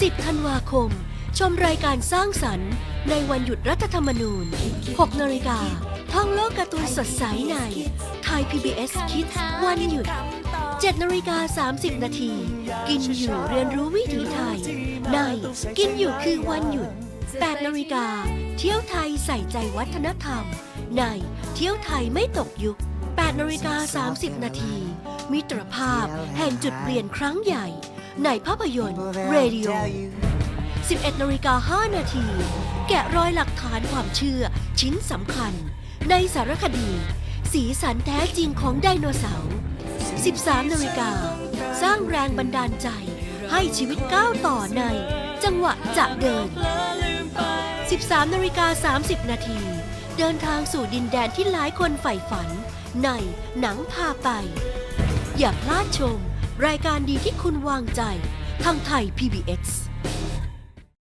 10 ธันวาคม ชมรายการสร้างสรรค์ ในวันหยุดรัฐธรรมนูญ 6 นาฬิกา ท่องโลกการ์ตูนสดใสในไทย PBS Kids วันหยุด 7 นาฬิกา 30 นาที กินอยู่เรียนรู้วิถีไทย ในกินอยู่คือวันหยุด 8 นาฬิกา เที่ยวไทยใส่ใจวัฒนธรรม ในเที่ยวไทยไม่ตกยุค 8 นาฬิกา 30 นาที มิตรภาพแห่งจุดเปลี่ยนครั้งใหญ่ ในภาพยนตร์ Radio 11นาฬิกา5นาที แกะรอยหลักฐานความเชื่อชิ้นสำคัญ ในสารคดี สีสันแท้จริงของไดโนเสาร์ 13นาฬิกา สร้างแรงบันดาลใจ ให้ชีวิตก้าวต่อใน จังหวะจะเดิน 13นาฬิกา30 นาที เดินทางสู่ดินแดนที่หลายคนใฝ่ฝัน ในหนังพาไป อย่าพลาดชม รายการดีที่คุณวางใจ ทางไทย PBS